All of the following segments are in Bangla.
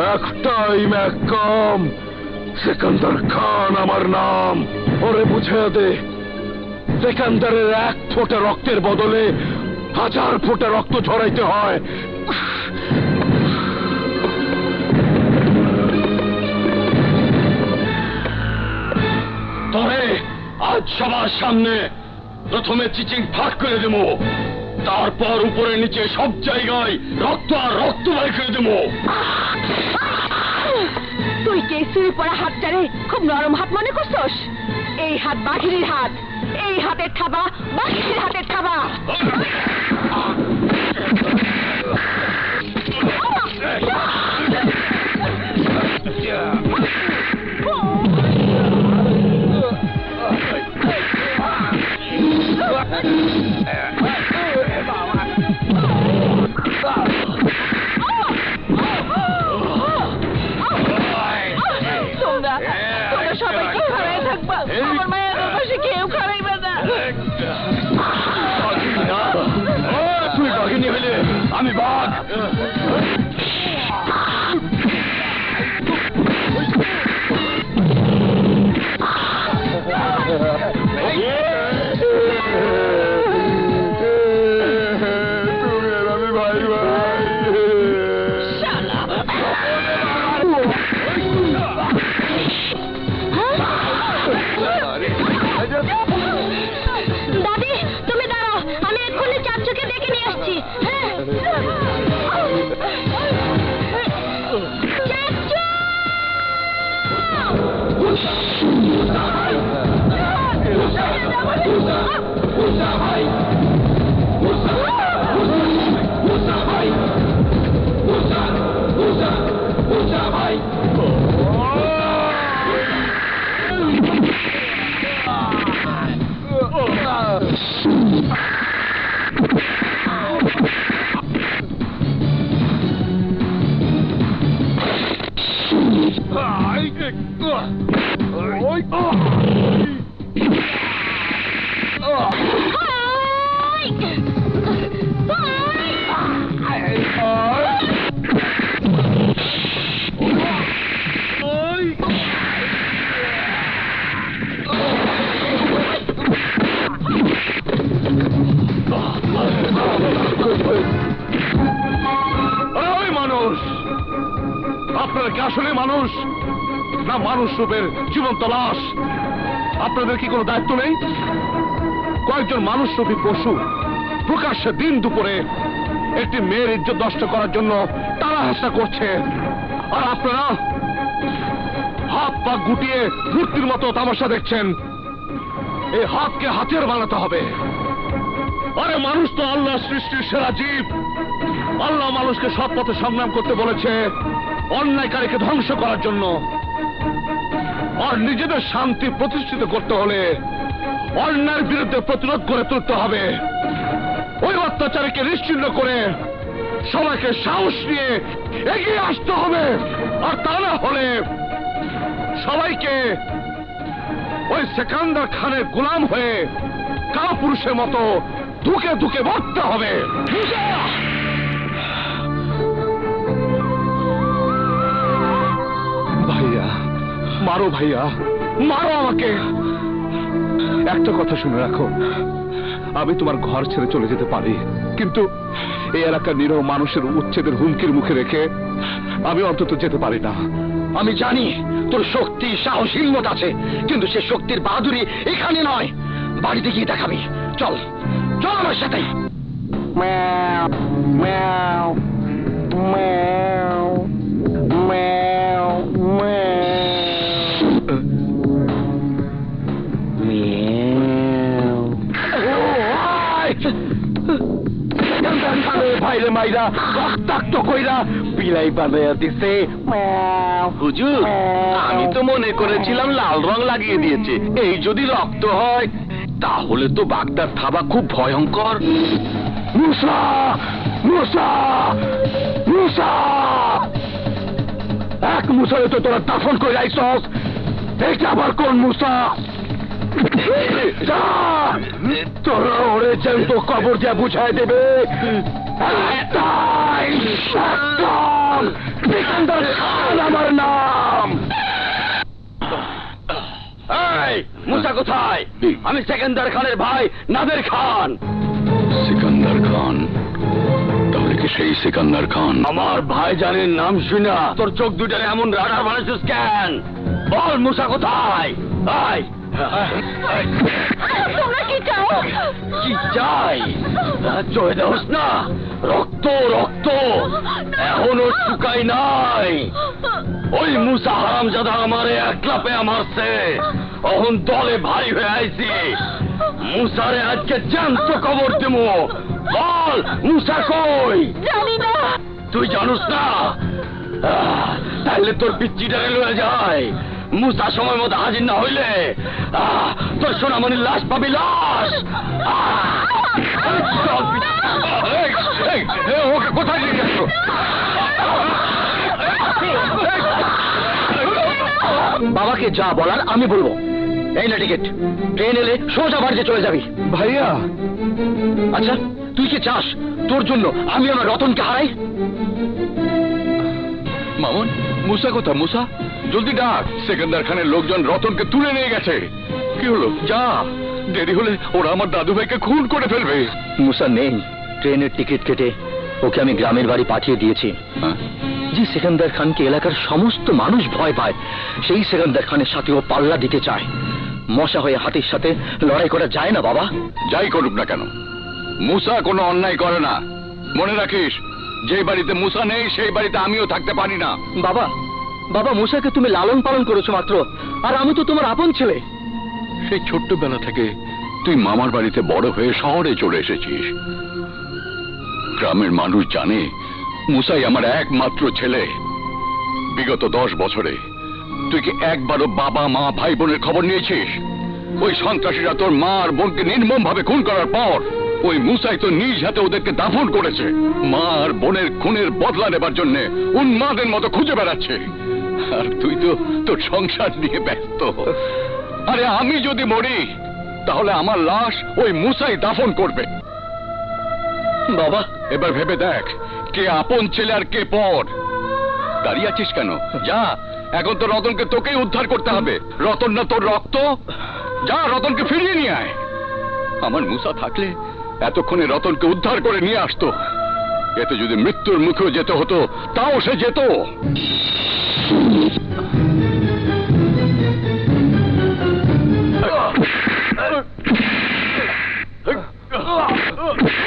একটাই ম্যাকম সেকান্দার খান আমার নাম। ওরে বুঝে দে সেকান্দারের এক ফোঁটা রক্তের বদলে হাজার ফোঁটা রক্ত ঝরাইতে হয়। তবে আজ সবার সামনে প্রথমে চিচিং ফাঁক করে দেবো। তারপর উপরে নিচে সব জায়গায় রক্ত আর রক্ত বাই করে দেবো তুই কে চুরি পড়া হাতটারে খুব নরম হাত মনে করছস এই হাত বাঘিনীর হাত এই হাতের থাবা বাঘিনীর হাতের থাবা তোমরা দাদি তুমি দাঁড়াও আমি এক্ষুনি চাচুকে ডেকে নিয়ে আসছি। হ্যাঁ। আপনারা কি আসলে মানুষ? না মানুষ রূপের জীবন্ত লাশ? আপনাদের কি কোনো দায়িত্ব নেই? কয়েকজন মানুষ রূপী পশু প্রকাশ্যে দিন দুপুরে একটি মেয়ের ইজ্জত নষ্ট করার জন্য তারা হাসা করছে। আর আপনারা হাত পা গুটিয়ে মূর্তির মতো তামাশা দেখছেন। এই হাতকে হাতিয়ার বানাতে হবে। আরে মানুষ তো আল্লাহ সৃষ্টির সেরা জীব। আল্লাহ মানুষকে সৎ পথে সংগ্রাম করতে বলেছে। অন্যায়কারীকে ধ্বংস করার জন্য আর নিজেদের শান্তি প্রতিষ্ঠিত করতে হলে অন্যায়ের বিরুদ্ধে প্রতিরোধ করে তুলতে হবে। ওই অত্যাচারীকে নিশ্চিন্ন করে সবাইকে সাহস নিয়ে এগিয়ে আসতে হবে। আর তা না হলে সবাইকে ওই সেকান্দার খানের গোলাম হয়ে কাপুরুষের মতো ধুকে ধুকে মরতে হবে। মারো ভাইয়া মারো আমাকে। একটা কথা শুনে রাখো আমি তোমার ঘর ছেড়ে চলে যেতে পারি কিন্তু এই এলাকার নিরহ মানুষের উচ্ছেদের হুমকির মুখে রেখে আমি অন্তত যেতে পারি না। আমি জানি তোর শক্তি সাহস হিম্মত আছে কিন্তু সে শক্তির বাহাদুরি এখানে নয়। বাড়িতে গিয়ে দেখাবি। চল চল আমার সাথে। Meow, meow, meow, মাইরা রক্তাক্ত কইরা বিলাই বানাইয়া দিছে। হুজুর আমি তো মনে করেছিলাম লাল রং লাগিয়ে দিয়েছে। এই যদি রক্ত হয় তাহলে তো বাগদার থাবা খুব ভয়ঙ্কর। মুসা মুসা মুসা এক মুসারে তো তোরা দাফন করে আইসস এটা আবার কোন মুসা তোরা ওরে তো কবর যা বুঝাই দেবে। খান আমার নাম এই মুসা কোথায়? আমি সেকেন্দার খানের ভাই নাদের খান। সিকান্দার খান? তাহলে কি সেই সিকান্দার খান? আমার ভাই জানের নাম শুনা। তোর চোখ দুটারে এমন রাডার বানাইছিস কেন? বল মুসা কোথায়? আয় তোমরা কি চাও কি চাই চয়ে দেওস না রক্ত রক্ত। এখনও শুকাই নাই। ওই মুসা হারাম জাদা আমারে একলা পেয়ে মারছে। অহন দলে ভাই হয়ে আইছি। মুসারে আজকে জ্যান্ত কবর দেবো বল মুসা কই? জানি না। তুই জানুস না? তাহলে তোর পিচ্চিটারে লয়ে যায়। মুসা সময় মতো হাজির না হইলে তোর সোনামণির লাশ পাবি লাশ! ওকে কোথায় নিয়ে বাবাকে যা বলার আমি বলব। এই না টিকিট। ট্রেন এলে সোজা বাড়িতে চলে যাবি। ভাইয়া! আচ্ছা তুই কি চাস তোর জন্য আমি আমার রতনকে হারাই? মামুন মুসা কোথা মুসা? জলদি ডাক। সেকেন্দার খানের লোকজন রতনকে তুলে নিয়ে গেছে। কি হলো? যা। দেরি হলে ওরা আমার দাদু ভাইকে খুন করে ফেলবে। মুসা নেই। ট্রেনের টিকিট কেটে ওকে আমি গ্রামের বাড়ি পাঠিয়ে দিয়েছি। হ্যাঁ? যে সেকান্দার খানকে এলাকার সমস্ত মানুষ ভয় পায়। সেই সেকেন্দার খানের সাথে ও পাল্লা দিতে চায়। মশা হয়ে হাতির সাথে লড়াই করা যায় না বাবা। যাই করুক না কেন। মুসা কোনো অন্যায় করে না। মনে রাখিস যে বাড়িতে মুসা নেই সেই বাড়িতে আমিও থাকতে পারি না। বাবা বাবা মুসাকে তুমি লালন পালন করেছ মাত্র আর আমি তো তোমার আপন ছেলে। সেই ছোট্টবেলা থেকে তুই মামার বাড়িতে বড় হয়ে শহরে চলে এসেছিস। গ্রামের মানুষ জানে মুসাই আমার একমাত্র ছেলে। বিগত দশ বছরে তুই কি একবারও বাবা মা ভাই বোনের খবর নিয়েছিস? ওই সন্ত্রাসীরা তোর মা আর বোনকে নির্মম ভাবে খুন করার পর ওই মুসাই তো নিজ হাতে ওদেরকে দাফন করেছে। মা আর বোনের খুনের বদলা নেবার জন্য উন্মাদের মতো খুঁজে বেড়াচ্ছে। আর তুই তো তোর সংসার নিয়ে ব্যস্ত। আরে আমি যদি মরি, তাহলে আমার লাশ ওই মুসাই দাফন করবে। বাবা, এবার ভেবে দেখ, কে আপন ছেলে আর কে পর। দাঁড়িয়ে আছিস কেন? যা, এখন তো রতনকে তোকেই উদ্ধার করতে হবে। রতন না তোর রক্ত? যা, রতনকে ফিরিয়ে নিয়ে আয়। আমার মুসা থাকলে এতক্ষণে রতনকে উদ্ধার করে নিয়ে আসতো এতে যদি মৃত্যুর মুখেও যেতে হতো তাও সে যেত ভাইজান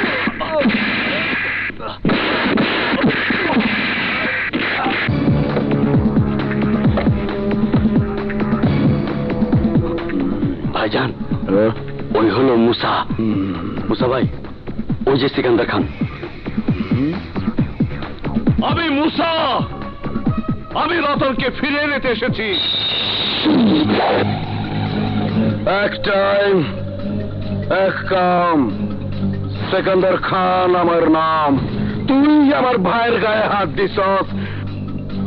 মুসা ভাই ওই যে সিকান্দার খান। আমি মুসা আমি রতনকে ফিরিয়ে নিতে এসেছি। এক টাইম এক কাম সেকান্দার খান আমার নাম। তুই আমার ভাইয়ের গায়ে হাত দিছস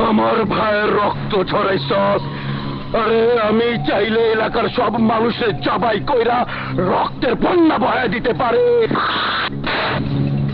আমার ভাইয়ের রক্ত ছড়াইছস আরে আমি চাইলে এলাকার সব মানুষের চাবাই কইরা রক্তের বন্যা বয়া দিতে পারে।